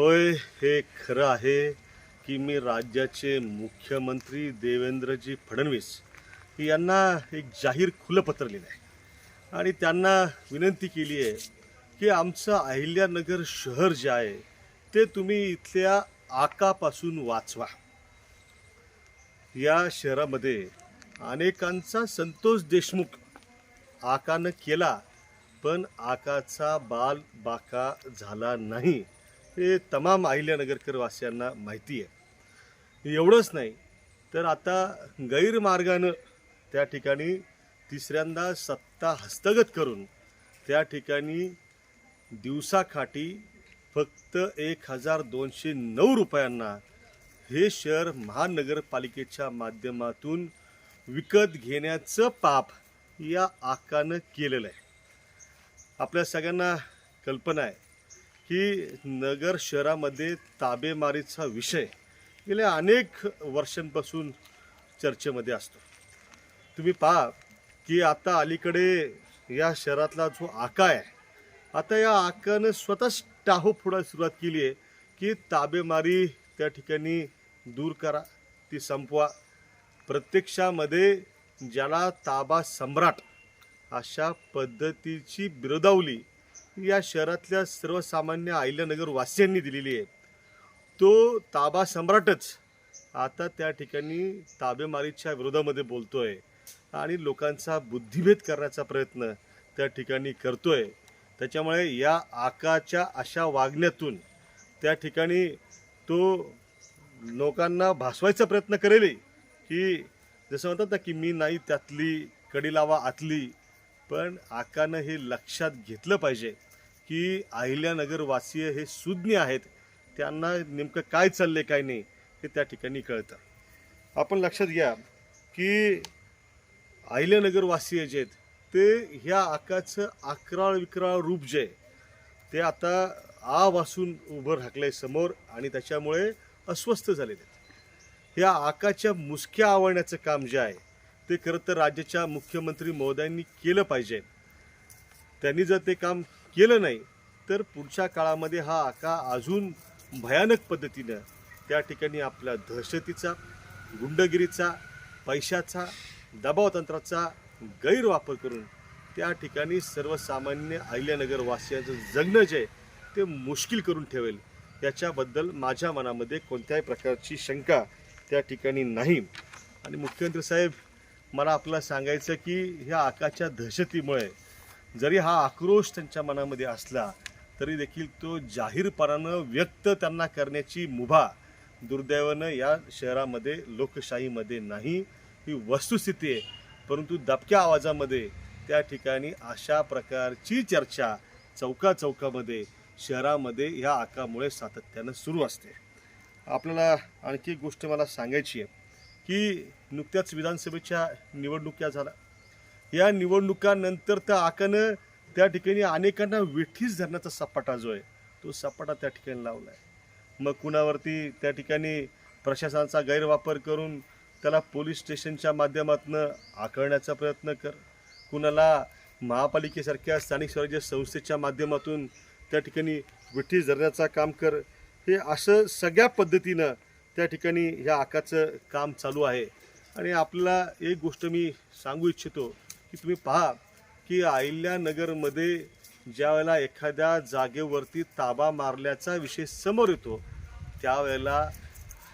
होय हे खरं आहे की मी राज्याचे मुख्यमंत्री देवेंद्रजी फडणवीस यांना एक जाहीर खुलं पत्र लिहिलं आहे. आणि त्यांना विनंती केली आहे की आमचं अहिल्यानगर शहर जे आहे ते तुम्ही इथल्या आकापासून वाचवा. या शहरामध्ये अनेकांचा संतोष देशमुख आकानं केला पण आकाचा बाल बाका झाला नाही. हे तमाम अहिल्यानगरकर वासियांना माहिती आहे. एवढंच नाही तर आता गैरमार्गानं त्या ठिकाणी तिसऱ्यांदा सत्ता हस्तगत करून त्या ठिकाणी दिवसाखाटी फक्त एक हजार दोनशे नऊ रुपयांना हे शहर महानगरपालिकेच्या माध्यमातून विकत घेण्याचं पाप या आकानं केलेलं आहे. आपल्या सगळ्यांना कल्पना आहे की नगर शहरामध्ये ताबेमारीचा विषय गेल्या अनेक वर्षांपासून चर्चेमध्ये असतो. तुम्ही पहा की आता अलीकडे या शहरातला जो आका आहे आता या आकानं स्वतःच टाहो फोडायला सुरुवात केली आहे की ताबेमारी त्या ठिकाणी दूर करा ती संपवा. प्रत्यक्षामध्ये ज्याला ताबा सम्राट अशा पद्धतीची बिरदावली या शहरातल्या सर्वसामान्य आहिल्यानगर वासियांनी दिलेली आहे. तो ताबा सम्राटच. आता त्या ठिकाणी ताबेमारीच्या विरोधामध्ये बोलतो आहे आणि लोकांचा बुद्धिभेद करण्याचा प्रयत्न त्या ठिकाणी करतो आहे त्याच्यामुळे या आकाच्या अशा वागण्यातून त्या ठिकाणी तो लोकांना भासवायचा प्रयत्न करेल की जसं म्हणतात ना की मी नाही त्यातली कडी लावा आतली पण आकानं हे लक्षात घेतलं पाहिजे. की अहिल्यानगरवासीय हे सुज्ञ आहेत त्यांना नेमकं काय चाललंय काय नाही हे त्या ठिकाणी कळतं. आपण लक्षात घ्या की अहिल्यानगरवासीय जे आहेत ते ह्या आकाचं अकराळ विकराळ रूप जे आहे ते आता आ वासून उभं राखलंय समोर आणि त्याच्यामुळे अस्वस्थ झालेले आहेत. ह्या आकाच्या मुसक्या आवळण्याचं काम जे आहे ते खरं तर राज्याच्या मुख्यमंत्री महोदयांनी केलं पाहिजे. त्यांनी जर ते काम केलं नाही तर पुढच्या काळामध्ये हा आका अजून भयानक पद्धतीनं त्या ठिकाणी आपल्या दहशतीचा गुंडगिरीचा पैशाचा दबावतंत्राचा गैरवापर करून त्या ठिकाणी सर्वसामान्य अहिल्यानगरवासियांचं जगणं जे आहे ते मुश्किल करून ठेवेल. याच्याबद्दल माझ्या मनामध्ये कोणत्याही प्रकारची शंका त्या ठिकाणी नाही. आणि मुख्यमंत्री साहेब मला आपल्याला सांगायचं की ह्या आकाच्या दहशतीमुळे जरी हा आक्रोश त्यांच्या मनामध्ये असला तरी देखील तो जाहीरपणानं व्यक्त त्यांना करण्याची मुभा दुर्दैवानं या शहरामध्ये लोकशाहीमध्ये नाही. ही वस्तुस्थिती आहे. परंतु दबक्या आवाजामध्ये त्या ठिकाणी अशा प्रकारची चर्चा चौका चौकामध्ये शहरामध्ये ह्या आकामुळे सातत्यानं सुरू असते. आपल्याला आणखी एक गोष्ट मला सांगायची आहे की नुकत्याच विधानसभेच्या निवडणुका झाल्या. या निवडणुकानंतर त्या आकानं त्या ठिकाणी अनेकांना वेठीस धरण्याचा सपाटा जो आहे तो सपाटा त्या ठिकाणी लावला आहे मग कुणावरती त्या ठिकाणी प्रशासनाचा गैरवापर करून त्याला पोलीस स्टेशनच्या माध्यमातून आकळण्याचा प्रयत्न कर. कुणाला महापालिकेसारख्या स्थानिक स्वराज्य संस्थेच्या माध्यमातून त्या ठिकाणी विठीस धरण्याचा काम कर. हे असं सगळ्या पद्धतीनं त्या ठिकाणी ह्या आकाचं काम चालू आहे. आणि आपल्याला एक गोष्ट मी सांगू इच्छितो की तुम्ही पहा की अहिल्यानगरमध्ये ज्या वेळेला एखाद्या जागेवरती ताबा मारल्याचा विषय समोर येतो त्यावेळेला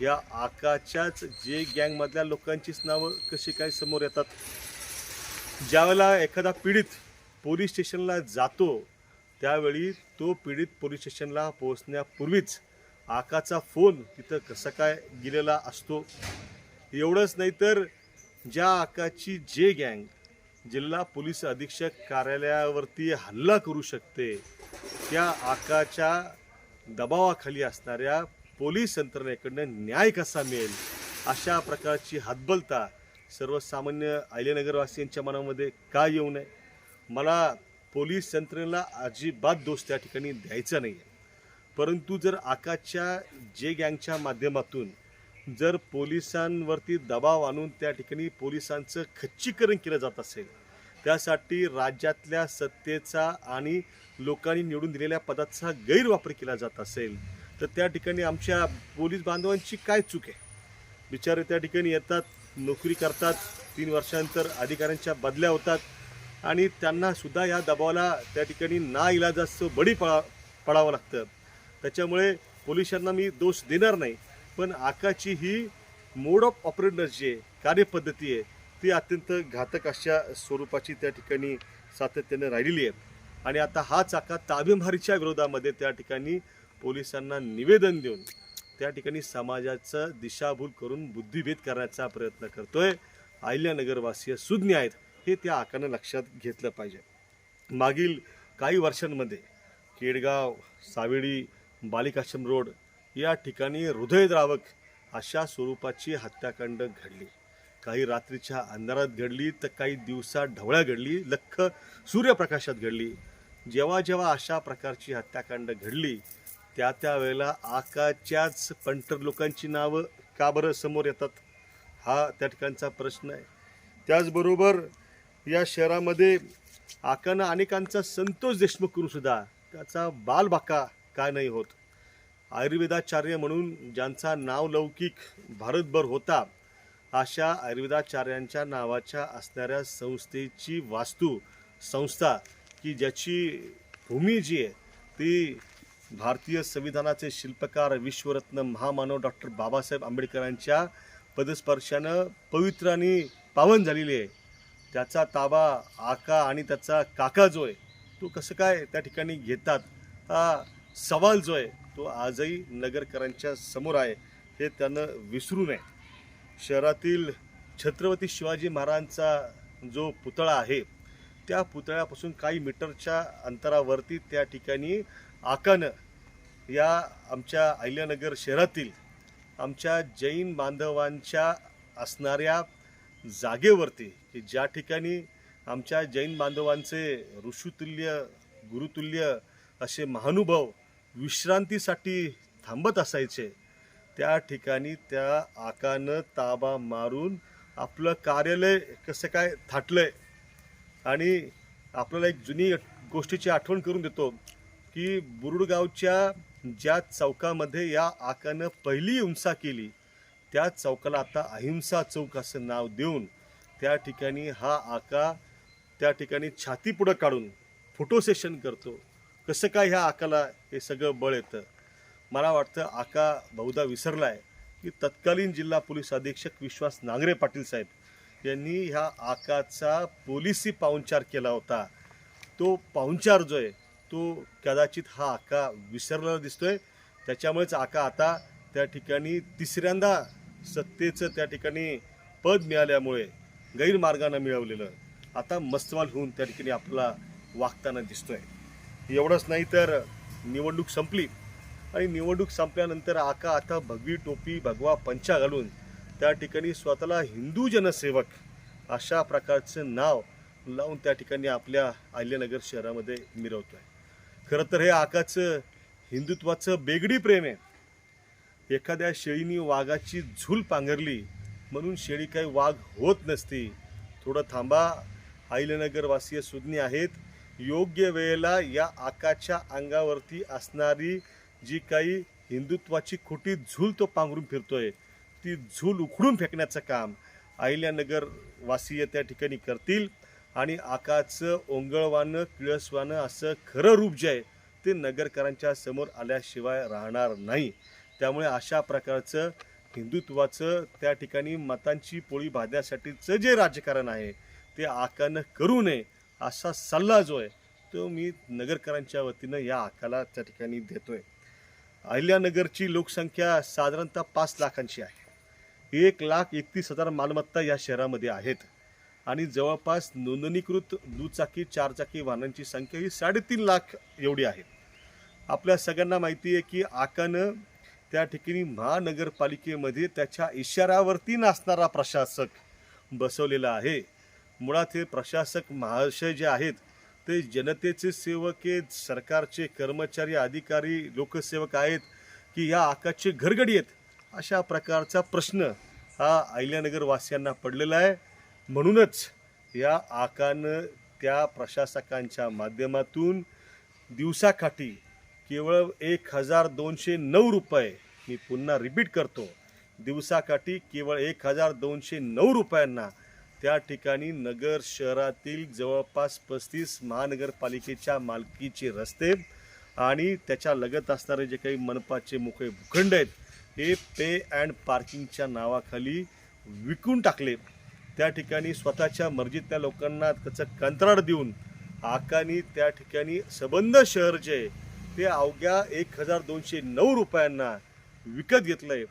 या आकाच्याच जे गँगमधल्या लोकांचीच नावं कशी काय समोर येतात? ज्यावेळेला एखादा पीडित पोलीस स्टेशनला जातो त्यावेळी तो पीडित पोलीस स्टेशनला पोहोचण्यापूर्वीच आकाचा फोन तिथं कसं काय गेलेला असतो? एवढंच नाही तर ज्या आकाची जे गँग जिल्हा पोलीस अधीक्षक कार्यालयावरती हल्ला करू शकते. त्या आकाच्या दबावाखाली असणाऱ्या पोलीस यंत्रणेकडनं न्याय कसा मिळेल? अशा प्रकारची हातबलता सर्वसामान्य अहिल्यानगरवासियांच्या मनामध्ये का येऊ नये? मला पोलीस यंत्रणेला अजिबात दोष त्या ठिकाणी द्यायचा नाही आहे परंतु जर आकाच्या जे गँगच्या माध्यमातून जर पोलिसांवरती दबाव आणून त्या ठिकाणी पोलिसांचं खच्चीकरण केलं जात असेल त्यासाठी राज्यातल्या सत्तेचा आणि लोकांनी निवडून दिलेल्या पदाचा गैरवापर केला जात असेल तर त्या ठिकाणी आमच्या पोलीस बांधवांची काय चूक आहे? बिचारे त्या ठिकाणी येतात नोकरी करतात तीन वर्षानंतर अधिकाऱ्यांच्या बदल्या होतात आणि त्यांना सुद्धा या दबावाला त्या ठिकाणी ना इलाजाचं बळी पळा पडावं लागतं. त्याच्यामुळे पोलिसांना मी दोष देणार नाही. पण आकाची ही मोड ऑफ ऑपरेटर्स जी आहे कार्यपद्धती आहे ती अत्यंत घातक अशा स्वरूपाची त्या ठिकाणी सातत्याने राहिलेली आहे. आणि आता हाच आका ताबेमारीच्या विरोधामध्ये त्या ठिकाणी पोलिसांना निवेदन देऊन त्या ठिकाणी समाजाचं दिशाभूल करून बुद्धिभेद करण्याचा प्रयत्न करतोय. अहिल्यानगरवासीय सुज्ञ आहेत हे त्या आकानं लक्षात घेतलं पाहिजे. मागील काही वर्षांमध्ये केडगाव सावेडी बालिकाश्रम रोड या ठिकाणी हृदयद्रावक अशा स्वरूपाची हत्याकांड घडली. काही रात्रीच्या अंधारात घडली तर काही दिवसात ढवळ्या घडली लख सूर्यप्रकाशात घडली. जेव्हा जेव्हा अशा प्रकारची हत्याकांड घडली त्या त्या वेळेला आकाच्याच पंटर लोकांची नावं का बरं समोर येतात? हा त्या ठिकाणचा प्रश्न आहे. त्याचबरोबर या शहरामध्ये आकानं अनेकांचा संतोष देशमुख करूनसुद्धा त्याचा बालबाका का नाही होत? आयुर्वेदाचार्य म्हणून ज्यांचा नाव लौकिक भारतभर होता अशा आयुर्वेदाचार्यांच्या नावाच्या असणाऱ्या संस्थेची वास्तू संस्था की ज्याची भूमी जी आहे ती भारतीय संविधानाचे शिल्पकार विश्वरत्न महामानव डॉक्टर बाबासाहेब आंबेडकरांच्या पदस्पर्शानं पवित्र आणि पावन झालेली आहे. त्याचा ताबा आका आणि त्याचा काका जो आहे तो कसं काय त्या ठिकाणी घेतात? हा सवाल जो आहे तो आजही नगरकरांच्या समोर आहे हे त्यानं विसरू नये. शहरातील छत्रपती शिवाजी महाराजांचा जो पुतळा आहे त्या पुतळ्यापासून काही मीटरच्या अंतरावरती त्या ठिकाणी आकानं या आमच्या अहिल्यानगर शहरातील आमच्या जैन बांधवांच्या असणाऱ्या जागेवरती की ज्या ठिकाणी आमच्या जैन बांधवांचे ऋषुतुल्य गुरुतुल्य असे महानुभाव विश्रांतीसाठी थांबत असायचे. त्या ठिकाणी त्या आकानं ताबा मारून आपलं कार्यालय कसं काय थाटलंय आणि आपल्याला एक जुनी गोष्टीची आठवण करून देतो की बुरुडगावच्या ज्या चौकामध्ये या आकानं पहिली हिंसा केली त्या चौकाला आता अहिंसा चौक असं नाव देऊन त्या ठिकाणी हा आका त्या ठिकाणी छाती पुढं काढून फोटो सेशन करतो. कसं काय ह्या आकाला हे सगळं बळ येतं. मला वाटतं आका बहुधा विसरला आहे की तत्कालीन जिल्हा पोलीस अधीक्षक विश्वास नांगरे पाटील साहेब यांनी ह्या आकाचा पोलिसी पाहुणचार केला होता. तो पाहुणचार जो आहे तो कदाचित हा आका विसरलेला दिसतोय. त्याच्यामुळेच आका आता त्या ठिकाणी तिसऱ्यांदा सत्तेचं त्या ठिकाणी पद मिळाल्यामुळे गैरमार्गानं मिळवलेलं आता मस्तवाल होऊन त्या ठिकाणी आपला वागताना दिसतोय. एवढंच नाही तर निवडणूक संपली आणि निवडणूक संपल्यानंतर आका आता भगवी टोपी भगवा पंचा घालून त्या ठिकाणी स्वतःला हिंदू जनसेवक अशा प्रकारचं नाव लावून त्या ठिकाणी आपल्या अहिल्यानगर शहरामध्ये मिरवतो आहे खरं तर हे आकाचं हिंदुत्वाचं बेगडी प्रेम आहे. एखाद्या शेळीनी वाघाची झूल पांघरली म्हणून शेळी काही वाघ होत नसती. थोडं थांबा. अहिल्यानगरवासीय सुज्ञ आहेत. योग्य वेळेला या आकाच्या अंगावरती असणारी जी काही हिंदुत्वाची खोटी झूल तो पांघरून फिरतोय ती झूल उखडून फेकण्याचं काम अहिल्यानगर वासीय त्या ठिकाणी करतील. आणि आकाचं ओंगळवानं किळसवानं असं खरं रूप जे आहे ते नगरकरांच्या समोर आल्याशिवाय राहणार नाही. त्यामुळे अशा प्रकारचं हिंदुत्वाचं त्या ठिकाणी मतांची पोळी भाजण्यासाठीचं जे राजकारण आहे ते आकानं करू नये. असा सल्ला जो आहे तो मी नगरकरांच्या वतीनं या आकाला त्या ठिकाणी देतोय. अहिल्यानगरची लोकसंख्या साधारणतः पाच लाखांची आहे. एक लाख एकतीस हजार मालमत्ता या शहरामध्ये आहेत. आणि जवळपास नोंदणीकृत दुचाकी चारचाकी वाहनांची संख्या ही साडेतीन लाख एवढी आहे. आपल्या सगळ्यांना माहिती आहे की आकानं त्या ठिकाणी महानगरपालिकेमध्ये त्याच्या इशाऱ्यावरती नाचणारा प्रशासक बसवलेला आहे. मुळात हे प्रशासक महाशय जे आहेत ते जनतेचे सेवक आहेत सरकारचे कर्मचारी अधिकारी लोकसेवक आहेत की या आकाशचे घरगडी आहेत अशा प्रकारचा प्रश्न हा अहिल्यानगरवासियांना पडलेला आहे. म्हणूनच या आकानं त्या प्रशासकांच्या माध्यमातून दिवसाकाठी केवळ एक हजार दोनशे नऊ रुपये मी पुन्हा रिपीट करतो. दिवसाकाठी केवळ एक हजार दोनशे नऊ रुपयांना त्या ठिकाणी नगर शहरातील जवळपास पस्तीस महानगरपालिकेच्या मालकीचे रस्ते आणि त्याच्या लगत असणारे जे काही मनपाचे मोकळे भूखंड आहेत हे पे अँड पार्किंगच्या नावाखाली विकून टाकले. त्या ठिकाणी स्वतःच्या मर्जीतल्या लोकांना त्याचं कंत्राट देऊन आकानी त्या ठिकाणी सबंध शहर जे ते अवघ्या एक हजार दोनशे नऊ रुपयांना विकत घेतलं आहे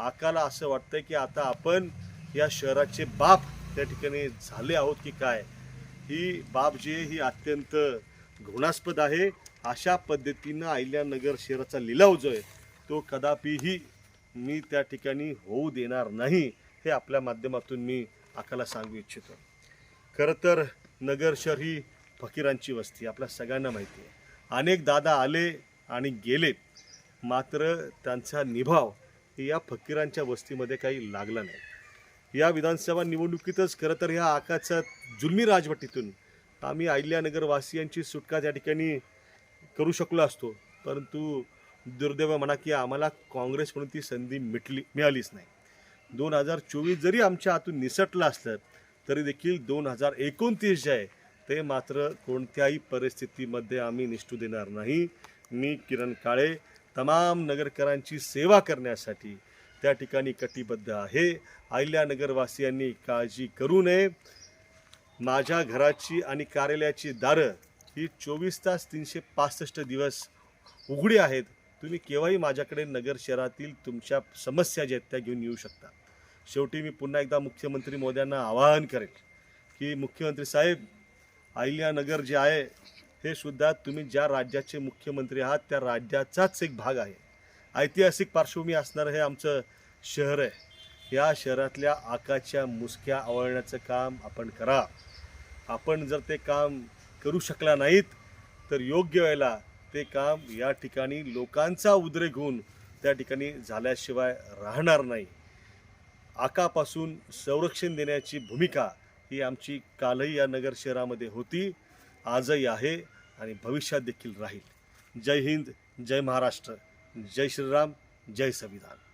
आकाला असं वाटतं की आता आपण या शहराचे बाप त्या ठिकाणी झाले आहोत की काय? ही बाब जी ही अत्यंत घृणास्पद आहे. अशा पद्धतीनं अहिल्यानगर शहराचा लिलाव जो आहे तो कदापिही मी त्या ठिकाणी होऊ देणार नाही हे आपल्या माध्यमातून मी आकाला सांगू इच्छितो. खरं तर नगर शहर ही फकीरांची वस्ती आपल्या सगळ्यांना माहिती आहे. अनेक दादा आले आणि गेले मात्र त्यांचा निभाव या फकीरांच्या वस्तीमध्ये काही लागला नाही. या विधानसभा निवडणुकीतच खरं तर ह्या आकाच्या जुलमी राजवटीतून आम्ही अहिल्यानगरवासियांची सुटका त्या ठिकाणी करू शकलो असतो. परंतु दुर्दैव म्हणा की आम्हाला काँग्रेसकडून ती संधी मिटली मिळालीच नाही. दोन हजार चोवीस जरी आमच्या हातून निसटलं असलं तरी देखील दोन हजार एकोणतीस जे आहे ते मात्र कोणत्याही परिस्थितीमध्ये आम्ही निष्ठू देणार नाही. मी किरण काळे तमाम नगरकरांची सेवा करण्यासाठी त्या ठिकाणी कटिबद्ध आहे. अहिल्यानगरवासियांनी काळजी करू नये. माझ्या घराची आणि कार्यालयाची दारं ही चोवीस तास तीनशे पासष्ट दिवस उघडी आहेत. तुम्ही केव्हाही माझ्याकडे नगर शहरातील तुमच्या समस्या ज्या आहेत त्या घेऊन येऊ शकता. शेवटी मी पुन्हा एकदा मुख्यमंत्री मोद्यांना आवाहन करेन की मुख्यमंत्री साहेब अहिल्यानगर जे आहे हे सुद्धा तुम्ही ज्या राज्याचे मुख्यमंत्री आहात त्या राज्याचाच एक भाग आहे. ऐतिहासिक पार्श्वभूमी असणारं हे आमचं शहर आहे. या शहरातल्या आकाच्या मुसक्या आवळण्याचं काम आपण करा. आपण जर ते काम करू शकला नाहीत तर योग्य वेळेला ते काम या ठिकाणी लोकांचा उद्रेक होऊन त्या ठिकाणी झाल्याशिवाय राहणार नाही. आकापासून संरक्षण देण्याची भूमिका ही आमची कालही या नगर शहरामध्ये होती आजही आहे आणि भविष्यात देखील राहील. जय हिंद जय महाराष्ट्र. जय श्रीराम जय संविधान।